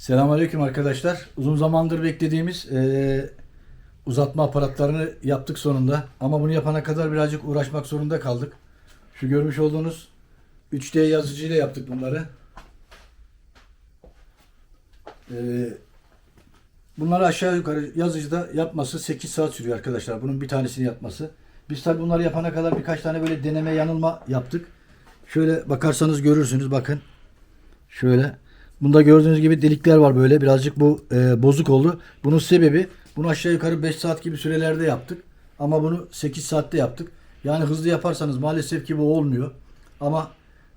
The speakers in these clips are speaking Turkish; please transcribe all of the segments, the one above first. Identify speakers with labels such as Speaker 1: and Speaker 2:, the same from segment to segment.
Speaker 1: Selamünaleyküm arkadaşlar. Uzun zamandır beklediğimiz eee, uzatma aparatlarını yaptık sonunda. Ama bunu yapana kadar birazcık uğraşmak zorunda kaldık. Şu görmüş olduğunuz 3D yazıcıyla yaptık bunları. Eee bunları aşağı yukarı yazıcıda yapması 8 saat sürüyor arkadaşlar. Bunun bir tanesini yapması. Biz tabi bunları yapana kadar birkaç tane böyle deneme yanılma yaptık. Şöyle bakarsanız görürsünüz bakın. Şöyle. Bunda gördüğünüz gibi delikler var böyle. Birazcık bu e, bozuk oldu. Bunun sebebi bunu aşağı yukarı 5 saat gibi sürelerde yaptık. Ama bunu 8 saatte yaptık. Yani hızlı yaparsanız maalesef ki bu olmuyor. Ama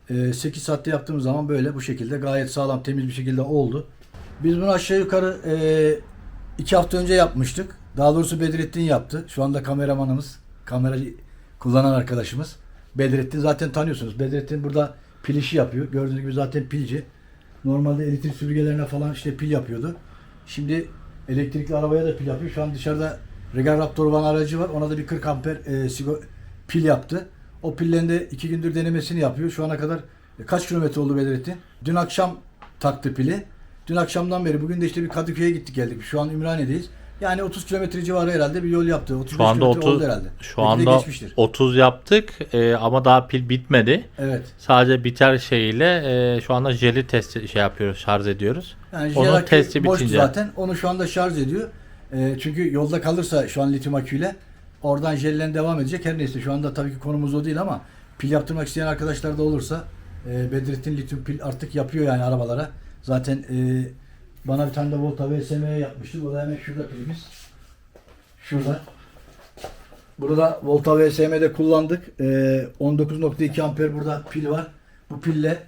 Speaker 1: e, 8 saatte yaptığımız zaman böyle bu şekilde gayet sağlam temiz bir şekilde oldu. Biz bunu aşağı yukarı 2 hafta önce yapmıştık. Daha doğrusu Bedrettin yaptı. Şu anda kameramanımız, kamera kullanan arkadaşımız. Bedrettin zaten tanıyorsunuz. Bedrettin burada pil işi yapıyor. Gördüğünüz gibi zaten pilci. Normalde elektrik süpürgelerine falan işte pil yapıyordu. Şimdi elektrikli arabaya da pil yapıyor. Şu an dışarıda Regal Raptor One aracı var. Ona da bir 40 amper e, sigo- pil yaptı. O pillerin de iki gündür denemesini yapıyor. Şu ana kadar e, kaç kilometre oldu Bedrettin? Dün akşam taktı pili. Dün akşamdan beri bugün de işte bir Kadıköy'e gittik geldik. Şu an Ümraniye'deyiz. Yani 30 kilometre civarı herhalde bir yol yaptı. 35
Speaker 2: Şu anda
Speaker 1: kilometre
Speaker 2: 30
Speaker 1: oldu herhalde.
Speaker 2: şu
Speaker 1: Belki
Speaker 2: anda
Speaker 1: geçmiştir.
Speaker 2: 30 yaptık e, ama daha pil bitmedi.
Speaker 1: Evet.
Speaker 2: Sadece biter şeyiyle e, şu anda jeli testi şey yapıyoruz, şarj ediyoruz.
Speaker 1: Yani
Speaker 2: Onun testi bitince.
Speaker 1: zaten. Onu şu anda şarj ediyor. Ee, çünkü yolda kalırsa şu an lityum aküyle oradan jellen devam edecek. Her neyse şu anda tabii ki konumuz o değil ama pil yaptırmak isteyen arkadaşlar da olursa e, Bedrettin lityum pil artık yapıyor yani arabalara. Zaten e, bana bir tane de Volta VSM'ye yapmıştı. O da hemen şurada pilimiz. Şurada. Burada Volta VSM'de kullandık. E, 19.2 amper burada pil var. Bu pille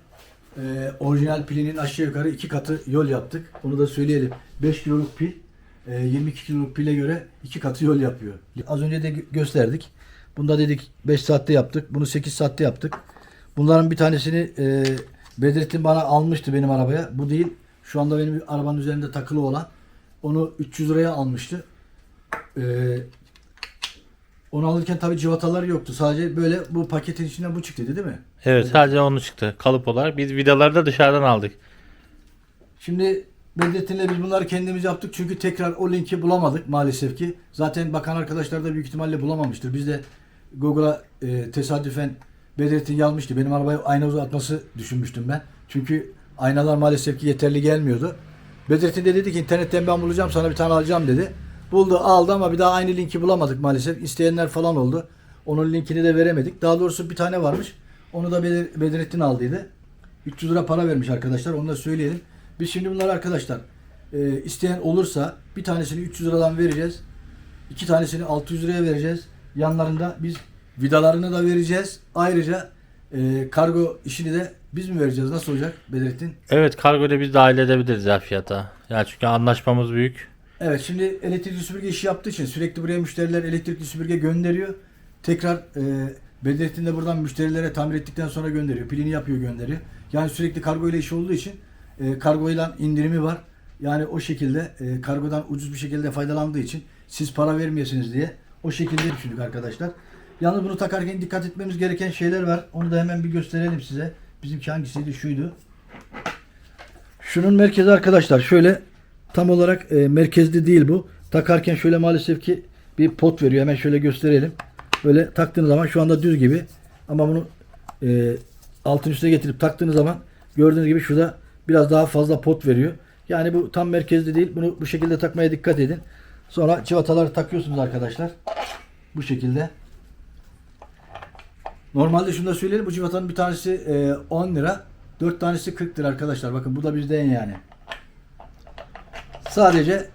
Speaker 1: e, orijinal pilinin aşağı yukarı iki katı yol yaptık. Onu da söyleyelim. 5 kiloluk pil e, 22 kiloluk pile göre iki katı yol yapıyor. Az önce de gö- gösterdik. Bunda dedik 5 saatte yaptık. Bunu 8 saatte yaptık. Bunların bir tanesini e, Bedrettin bana almıştı benim arabaya. Bu değil. Şu anda benim arabanın üzerinde takılı olan. Onu 300 liraya almıştı. E, onu alırken tabii civatalar yoktu. Sadece böyle bu paketin içinden bu çıktı değil mi?
Speaker 2: Evet sadece onu çıktı kalıp olarak. Biz vidaları da dışarıdan aldık.
Speaker 1: Şimdi Bedrettin'le biz bunları kendimiz yaptık çünkü tekrar o linki bulamadık maalesef ki. Zaten bakan arkadaşlar da büyük ihtimalle bulamamıştır. Biz de Google'a e, tesadüfen Bedrettin yazmıştı. Benim arabaya ayna uzatması düşünmüştüm ben. Çünkü aynalar maalesef ki yeterli gelmiyordu. Bedrettin de dedi ki internetten ben bulacağım sana bir tane alacağım dedi. Buldu aldı ama bir daha aynı linki bulamadık maalesef. İsteyenler falan oldu. Onun linkini de veremedik. Daha doğrusu bir tane varmış. Onu da Bedrettin aldıydı. 300 lira para vermiş arkadaşlar. Onu da söyleyelim. Biz şimdi bunları arkadaşlar e, isteyen olursa bir tanesini 300 liradan vereceğiz. iki tanesini 600 liraya vereceğiz. Yanlarında biz vidalarını da vereceğiz. Ayrıca e, kargo işini de biz mi vereceğiz? Nasıl olacak Bedrettin?
Speaker 2: Evet kargoyla biz dahil edebiliriz ya fiyata. Yani çünkü anlaşmamız büyük.
Speaker 1: Evet şimdi elektrikli süpürge işi yaptığı için sürekli buraya müşteriler elektrikli süpürge gönderiyor. Tekrar e, Bedrettin de buradan müşterilere tamir ettikten sonra gönderiyor. Pilini yapıyor gönderiyor. Yani sürekli kargo ile işi olduğu için e, kargoyla indirimi var. Yani o şekilde e, kargodan ucuz bir şekilde faydalandığı için siz para vermeyesiniz diye o şekilde düşündük arkadaşlar. Yalnız bunu takarken dikkat etmemiz gereken şeyler var. Onu da hemen bir gösterelim size. Bizimki hangisiydi? Şuydu. Şunun merkezi arkadaşlar şöyle tam olarak e, merkezli değil bu. Takarken şöyle maalesef ki bir pot veriyor. Hemen şöyle gösterelim. Böyle taktığınız zaman şu anda düz gibi. Ama bunu e, altın üstüne getirip taktığınız zaman gördüğünüz gibi şurada biraz daha fazla pot veriyor. Yani bu tam merkezli değil. Bunu bu şekilde takmaya dikkat edin. Sonra civataları takıyorsunuz arkadaşlar. Bu şekilde. Normalde şunu da söyleyelim. Bu civatanın bir tanesi e, 10 lira. 4 tanesi 40 lira arkadaşlar. Bakın bu da bizden yani. Sadece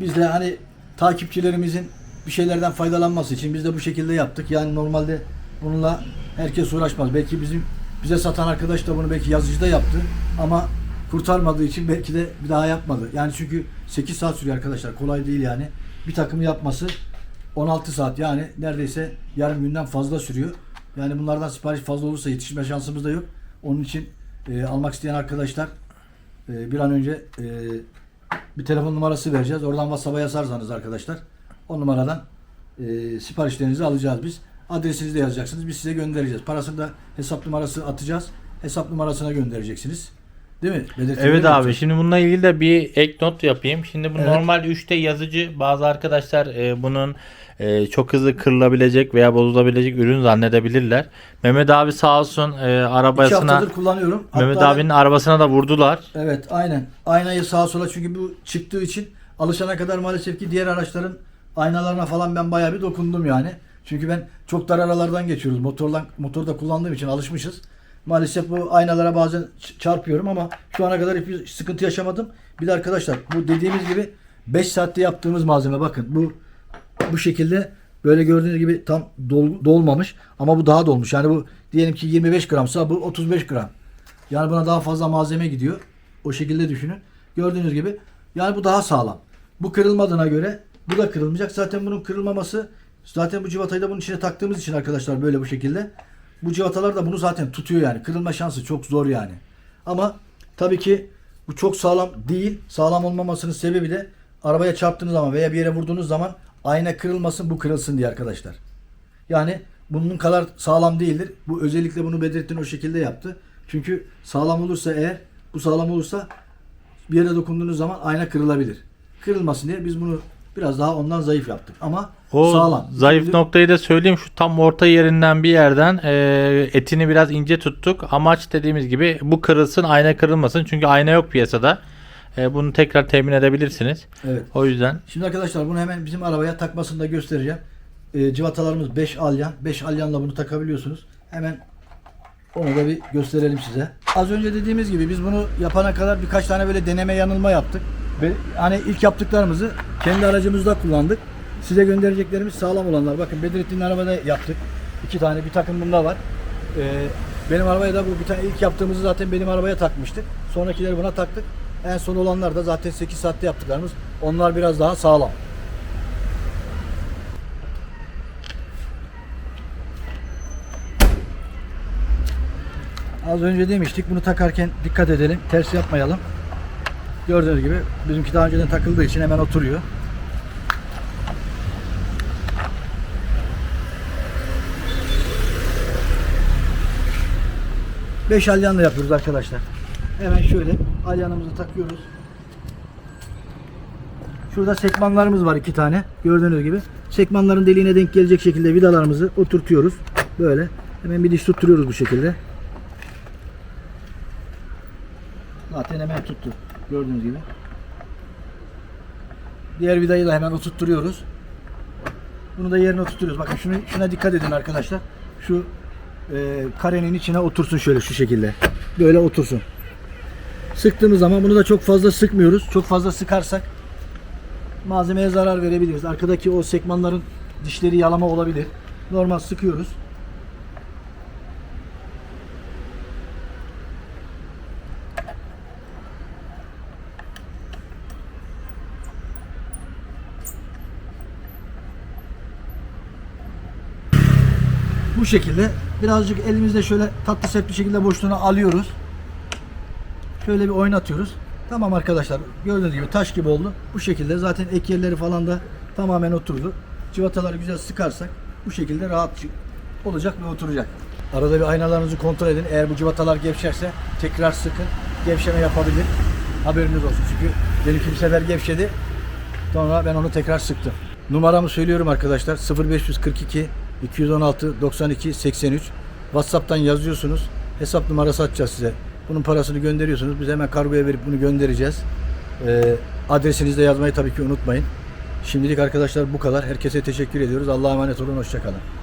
Speaker 1: biz de hani takipçilerimizin bir şeylerden faydalanması için biz de bu şekilde yaptık. Yani normalde bununla herkes uğraşmaz. Belki bizim bize satan arkadaş da bunu belki yazıcıda yaptı ama kurtarmadığı için belki de bir daha yapmadı. Yani çünkü 8 saat sürüyor arkadaşlar. Kolay değil yani. Bir takımı yapması 16 saat yani neredeyse yarım günden fazla sürüyor. Yani bunlardan sipariş fazla olursa yetişme şansımız da yok. Onun için e, almak isteyen arkadaşlar e, bir an önce e, bir telefon numarası vereceğiz. Oradan WhatsApp'a yazarsanız arkadaşlar o numaradan e, siparişlerinizi alacağız biz. Adresinizi de yazacaksınız. Biz size göndereceğiz. Parasını da hesap numarası atacağız. Hesap numarasına göndereceksiniz. Değil mi? Bedrettin
Speaker 2: Evet abi
Speaker 1: yapacak?
Speaker 2: şimdi bununla ilgili de bir ek not yapayım. Şimdi bu
Speaker 1: Evet.
Speaker 2: normal 3'te yazıcı bazı arkadaşlar e, bunun e, çok hızlı kırılabilecek veya bozulabilecek ürün zannedebilirler. Mehmet abi sağ olsun e, arabasına
Speaker 1: haftadır kullanıyorum.
Speaker 2: Mehmet
Speaker 1: Hatta-
Speaker 2: abinin arabasına da vurdular.
Speaker 1: Evet aynen. Aynayı sağa sola çünkü bu çıktığı için alışana kadar maalesef ki diğer araçların aynalarına falan ben bayağı bir dokundum yani. Çünkü ben çok dar aralardan geçiyoruz. Motordan motorda kullandığım için alışmışız. Maalesef bu aynalara bazen çarpıyorum ama şu ana kadar hiçbir sıkıntı yaşamadım. Bir de arkadaşlar bu dediğimiz gibi 5 saatte yaptığımız malzeme bakın bu bu şekilde böyle gördüğünüz gibi tam dol- dolmamış ama bu daha dolmuş. Yani bu diyelim ki 25 gramsa bu 35 gram. Yani buna daha fazla malzeme gidiyor. O şekilde düşünün. Gördüğünüz gibi yani bu daha sağlam. Bu kırılmadığına göre bu da kırılmayacak. Zaten bunun kırılmaması zaten bu civatayı da bunun içine taktığımız için arkadaşlar böyle bu şekilde. Bu civatalar da bunu zaten tutuyor yani. Kırılma şansı çok zor yani. Ama tabii ki bu çok sağlam değil. Sağlam olmamasının sebebi de arabaya çarptığınız zaman veya bir yere vurduğunuz zaman ayna kırılmasın bu kırılsın diye arkadaşlar. Yani bunun kadar sağlam değildir. Bu özellikle bunu Bedrettin o şekilde yaptı. Çünkü sağlam olursa eğer bu sağlam olursa bir yere dokunduğunuz zaman ayna kırılabilir. Kırılmasın diye biz bunu biraz daha ondan zayıf yaptık. Ama
Speaker 2: O
Speaker 1: sağlam.
Speaker 2: zayıf
Speaker 1: Şimdi-
Speaker 2: noktayı da söyleyeyim şu tam orta yerinden bir yerden e, etini biraz ince tuttuk. Amaç dediğimiz gibi bu kırılsın ayna kırılmasın çünkü ayna yok piyasada. E, bunu tekrar temin edebilirsiniz.
Speaker 1: Evet.
Speaker 2: O yüzden
Speaker 1: Şimdi arkadaşlar bunu hemen bizim arabaya takmasını da göstereceğim. Ee, civatalarımız 5 alyan. 5 alyanla bunu takabiliyorsunuz. Hemen onu da bir gösterelim size. Az önce dediğimiz gibi biz bunu yapana kadar birkaç tane böyle deneme yanılma yaptık. Ve hani ilk yaptıklarımızı kendi aracımızda kullandık. Size göndereceklerimiz sağlam olanlar. Bakın Bedrettin'in arabada yaptık. İki tane bir takım bunda var. Ee, benim arabaya da bu bir tane ilk yaptığımızı zaten benim arabaya takmıştık. Sonrakileri buna taktık. En son olanlar da zaten 8 saatte yaptıklarımız. Onlar biraz daha sağlam. Az önce demiştik bunu takarken dikkat edelim. Ters yapmayalım. Gördüğünüz gibi bizimki daha önceden takıldığı için hemen oturuyor. Beş alyanla yapıyoruz arkadaşlar. Hemen şöyle alyanımızı takıyoruz. Şurada sekmanlarımız var iki tane. Gördüğünüz gibi. Sekmanların deliğine denk gelecek şekilde vidalarımızı oturtuyoruz. Böyle. Hemen bir diş tutturuyoruz bu şekilde. Zaten hemen tuttu. Gördüğünüz gibi. Diğer vidayı da hemen oturtturuyoruz. Bunu da yerine oturtuyoruz. Bakın şunu, şuna dikkat edin arkadaşlar. Şu e, karenin içine otursun şöyle şu şekilde. Böyle otursun. Sıktığımız zaman bunu da çok fazla sıkmıyoruz. Çok fazla sıkarsak malzemeye zarar verebiliriz. Arkadaki o sekmanların dişleri yalama olabilir. Normal sıkıyoruz. Bu şekilde birazcık elimizde şöyle tatlı sert bir şekilde boşluğunu alıyoruz. Şöyle bir oynatıyoruz. Tamam arkadaşlar gördüğünüz gibi taş gibi oldu. Bu şekilde zaten ek yerleri falan da tamamen oturdu. Civataları güzel sıkarsak bu şekilde rahat olacak ve oturacak. Arada bir aynalarınızı kontrol edin. Eğer bu civatalar gevşerse tekrar sıkın. Gevşeme yapabilir. Haberiniz olsun çünkü benimki bir sefer gevşedi. Sonra ben onu tekrar sıktım. Numaramı söylüyorum arkadaşlar. 0542 216 92 83. WhatsApp'tan yazıyorsunuz. Hesap numarası atacağız size. Bunun parasını gönderiyorsunuz. Biz hemen kargoya verip bunu göndereceğiz. Ee, adresinizi de yazmayı tabii ki unutmayın. Şimdilik arkadaşlar bu kadar. Herkese teşekkür ediyoruz. Allah'a emanet olun. Hoşçakalın.